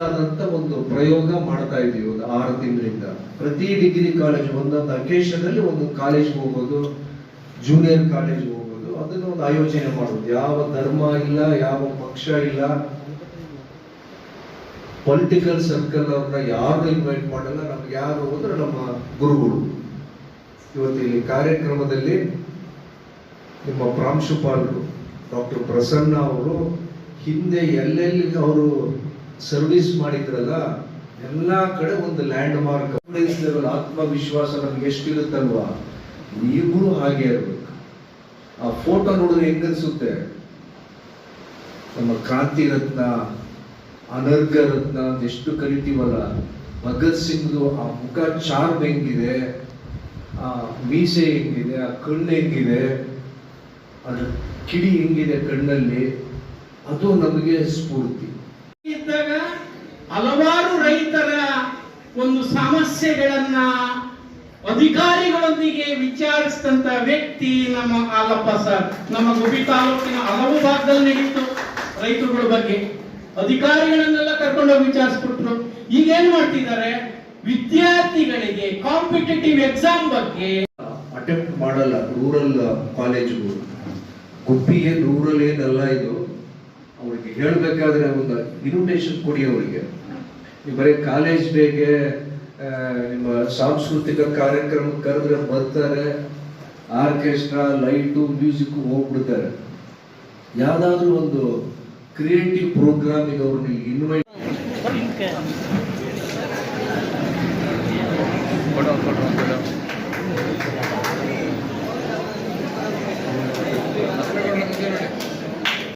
ಒಂದು ಪ್ರಯೋಗ ಮಾಡ್ತಾ ಇದೀವಿ ಒಂದು ಆರು ತಿಂಗಳಿಂದ. ಪ್ರತಿ ಡಿಗ್ರಿ ಕಾಲೇಜ್ ಒಂದೊಂದು ಅಕೇಶನ್ ಅಲ್ಲಿ ಒಂದು ಕಾಲೇಜ್ ಹೋಗೋದು ಜೂನಿಯರ್ ಕಾಲೇಜ್ ಹೋಗೋದು ಅದನ್ನ ಒಂದು ಆಯೋಜನೆ ಮಾಡೋದು. ಯಾವ ಧರ್ಮ ಇಲ್ಲ, ಯಾವ ಪಕ್ಷ ಇಲ್ಲ. ಪೊಲಿಟಿಕಲ್ ಸರ್ಕಲ್ ಅವ್ರನ್ನ ಯಾರು ಇನ್ವೈಟ್ ಮಾಡಲ್ಲ. ನಮ್ಗೆ ಯಾರು ಅಂದ್ರೆ ನಮ್ಮ ಗುರುಗಳು. ಇವತ್ತು ಇಲ್ಲಿ ಕಾರ್ಯಕ್ರಮದಲ್ಲಿ ನಿಮ್ಮ ಪ್ರಾಂಶುಪಾಲರು ಡಾಕ್ಟರ್ ಪ್ರಸನ್ನ ಅವರು, ಹಿಂದೆ ಎಲ್ಲೆಲ್ಲಿ ಅವರು ಸರ್ವಿಸ್ ಮಾಡಿದ್ರಲ್ಲ, ಎಲ್ಲ ಕಡೆ ಒಂದು ಲ್ಯಾಂಡ್ ಮಾರ್ಕ್ ಆತ್ಮವಿಶ್ವಾಸ ನಮ್ಗೆ ಎಷ್ಟಿರುತ್ತಲ್ವಾ? ನೀವು ಹಾಗೆ ಇರ್ಬೇಕು. ಆ ಫೋಟೋ ನೋಡಿದ್ರೆ ಹೆಂಗನ್ಸುತ್ತೆ? ನಮ್ಮ ಕ್ರಾಂತಿ ರತ್ನ ಅನರ್ಘ ರತ್ನ ಅಂತ ಎಷ್ಟು ಕರಿತೀವಲ್ಲ? ಭಗತ್ ಸಿಂಗ್ದು ಆ ಮುಖ ಚಾರ್ಮ್ ಹೆಂಗಿದೆ? ಆ ಮೀಸೆ ಹೆಂಗಿದೆ? ಆ ಕಣ್ಣು ಹೆಂಗಿದೆ? ಅದ್ರ ಕಿಡಿ ಹೆಂಗಿದೆ ಕಣ್ಣಲ್ಲಿ? ಅದು ನಮಗೆ ಸ್ಫೂರ್ತಿ. ಇದ್ದಾಗ ಹಲವಾರು ರೈತರ ಒಂದು ಸಮಸ್ಯೆಗಳನ್ನ ಅಧಿಕಾರಿಗಳೊಂದಿಗೆ ವಿಚಾರಿಸಿದಂತ ವ್ಯಕ್ತಿ ನಮ್ಮ ಆಲಪ್ಪ ಸರ್. ನಮ್ಮ ಗುಬಿ ತಾಲೂಕಿನ ಹಲವು ಭಾಗದಲ್ಲಿ ನಡೀತು ರೈತರುಗಳ ಬಗ್ಗೆ. ಅಧಿಕಾರಿಗಳನ್ನೆಲ್ಲ ಕರ್ಕೊಂಡೋಗಿ ವಿಚಾರಿಸ್ಬಿಟ್ರು. ಈಗ ಏನ್ ಮಾಡ್ತಿದ್ದಾರೆ? ವಿದ್ಯಾರ್ಥಿಗಳಿಗೆ ಕಾಂಪಿಟೇಟಿವ್ ಎಕ್ಸಾಮ್ ಬಗ್ಗೆ ಅಟೆಂಪ್ಟ್ ಮಾಡಲ್ಲ ರೂರಲ್ ಕಾಲೇಜ್ಗಳು ಏನ್ ರೂರಲ್ ಏನಲ್ಲ ಇದು. ಅವ್ರಿಗೆ ಹೇಳಬೇಕಾದ್ರೆ ಒಂದು ಇನ್ವಿಟೇಷನ್ ಕೊಡಿ ಅವರಿಗೆ. ನೀವು ಬರೀ ಕಾಲೇಜ್ ಡೇಗೆ ನಿಮ್ಮ ಸಾಂಸ್ಕೃತಿಕ ಕಾರ್ಯಕ್ರಮ ಕರೆದ್ರೆ ಬರ್ತಾರೆ ಆರ್ಕೆಸ್ಟ್ರಾ ಲೈಟು ಮ್ಯೂಸಿಕ್ ಹೋಗ್ಬಿಡ್ತಾರೆ. ಯಾವ್ದಾದ್ರು ಒಂದು ಕ್ರಿಯೇಟಿವ್ ಪ್ರೋಗ್ರಾಮಿಗೆ ಅವ್ರನ್ನ ಇನ್ವೈಟ್